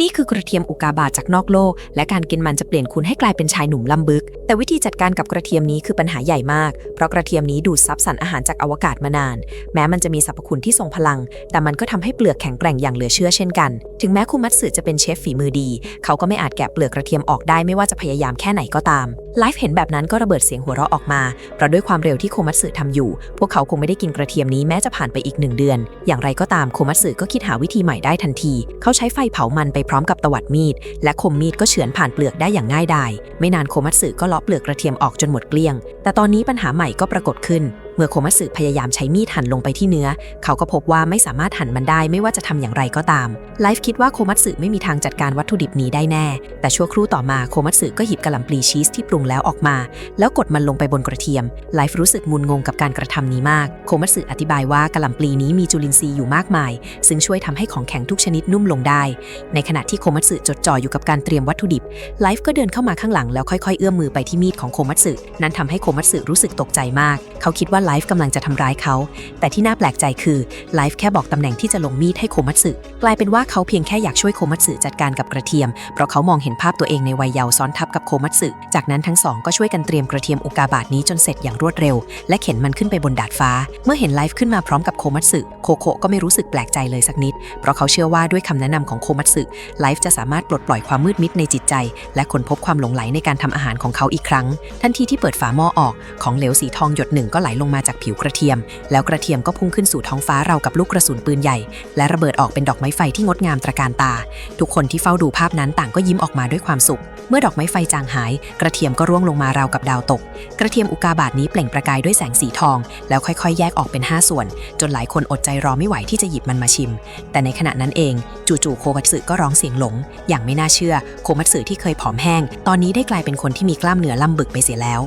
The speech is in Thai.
นี่คือกระเทียมอุกาบาตจากนอกโลก และการกินมันจะเปลี่ยนคุณให้กลายเป็นชายหนุ่มลำบึก แต่วิธีจัดการกับกระเทียมนี้คือปัญหาใหญ่มาก เพราะกระเทียมนี้ดูดซับสารอาหารจากอวกาศมานาน แม้มันจะมีสรรพคุณที่ทรงพลัง แต่มันก็ทำให้เปลือกแข็งแกร่งอย่างเหลือเชื่อเช่นกัน ถึงแม้คุมัตสึจะเป็นเชฟฝีมือดี เขาก็ไม่อาจแกะเปลือกกระเทียมออกได้ไม่ว่าจะพยายามแค่ไหนก็ตามไลฟ์เห็นแบบนั้นก็ระเบิดเสียงหัวเราะออกมา เพราะด้วยความเร็วที่โคมัตสึทำอยู่ พวกเขาคงไม่ได้กินกระเทียมนี้แม้จะผ่านไปอีกหนึ่งเดือน อย่างไรก็ตามโคมัตสึก็คิดหาวิธีใหม่ได้ทันที เขาใช้ไฟเผามันไปพร้อมกับตวัดมีด และคมมีดก็เฉือนผ่านเปลือกได้อย่างง่ายดาย ไม่นานโคมัตสึก็เลาะเปลือกกระเทียมออกจนหมดเกลี้ยง แต่ตอนนี้ปัญหาใหม่ก็ปรากฏขึ้น เมื่อโคมัตสึพยายามใช้มีดหั่นลงไปที่เนื้อ เขาก็พบว่าไม่สามารถหั่นมันได้ไม่ว่าจะทำอย่างไรก็ตาม ไลฟ์คิดว่าโคมัตสึไม่มีทางจัดการวัตถุดิบนี้ได้แน่ แต่ชั่วครู่ต่อมาโคมัตสึก็หยิบกะหล่ำปลีชีสที่ปรุงแล้วออกมา แล้วกดมันลงไปบนกระเทียม ไลฟ์รู้สึกงุนงงกับการกระทำนี้มาก โคมัตสึอธิบายว่ากะหล่ำปลีนี้มีจุลินทรีย์อยู่มากมาย ซึ่งช่วยทำให้ของแข็งทุกชนิดนุ่มลงได้ ในขณะที่โคมัตสึจดจ่ออยู่กับการเตรียมวัตถุดิบ ไลฟ์ก็เดินเข้ามาข้างหลังแล้วค่อยๆ เอื้อมมือไปที่มีดของโคมัตสึ นั่นทำให้โคมัตสึรู้สึกตกใจมาก เขาคิดว่าไลฟ์กำลังจะทำร้ายเขา แต่ที่น่าแปลกใจคือไลฟ์แค่บอกตำแหน่งที่จะลงมีดให้โคมัตสึกลายเป็นว่าเขาเพียงแค่อยากช่วยโคมัตสึจัดการกับกระเทียม เพราะเขามองเห็นภาพตัวเองในวัยเยาว์ซ้อนทับกับโคมัตสึจากนั้นทั้งสองก็ช่วยกันเตรียมกระเทียมอุกาบาตนี้จนเสร็จอย่างรวดเร็ว และเข็นมันขึ้นไปบนดาดฟ้า เมื่อเห็นไลฟ์ขึ้นมาพร้อมกับโคมัตสึโคโคก็ไม่รู้สึกแปลกใจเลยสักนิด เพราะเขาเชื่อว่าด้วยคำแนะนำของโคมัตสึไลฟ์จะสามารถปลดปล่อยความมืดมิดในจิตใจ และค้นพบความหลงไหลในการทำอาหารของเขาอีกครั้ง ทันทีที่เปิดฝาหม้อออกของเหลวสีทองหยดหนึ่งก็ไหลลงมาจากผิวกระเทียม แล้วกระเทียมก็พุ่งขึ้นสู่ท้องฟ้าเราวกับลูกกระสุนปืนใหญ่ และระเบิดออกเป็นดอกไม้ไฟที่งดงามตระการตา ทุกคนที่เฝ้าดูภาพนั้นต่างก็ยิ้มออกมาด้วยความสุข เมื่อดอกไม้ไฟจางหาย กระเทียมก็ร่วงลงมาราวกับดาวตก กระเทียมอุกาบาตนี้เปล่งประกายด้วยแสงสีทอง แล้วค่อยๆ แยกออกเป็น 5 ส่วน จนหลายคนอดใจรอไม่ไหวที่จะหยิบมันมาชิม แต่ในขณะนั้นเอง จู่ๆโคมัตสึก็ร้องเสียงหลง อย่างไม่น่าเชื่อ โคมัตสึที่เคยผอมแห้ง ตอนนี้ได้กลายเป็นคนที่มีกล้ามเนื้อล่ำบึกไปเสียแล้ว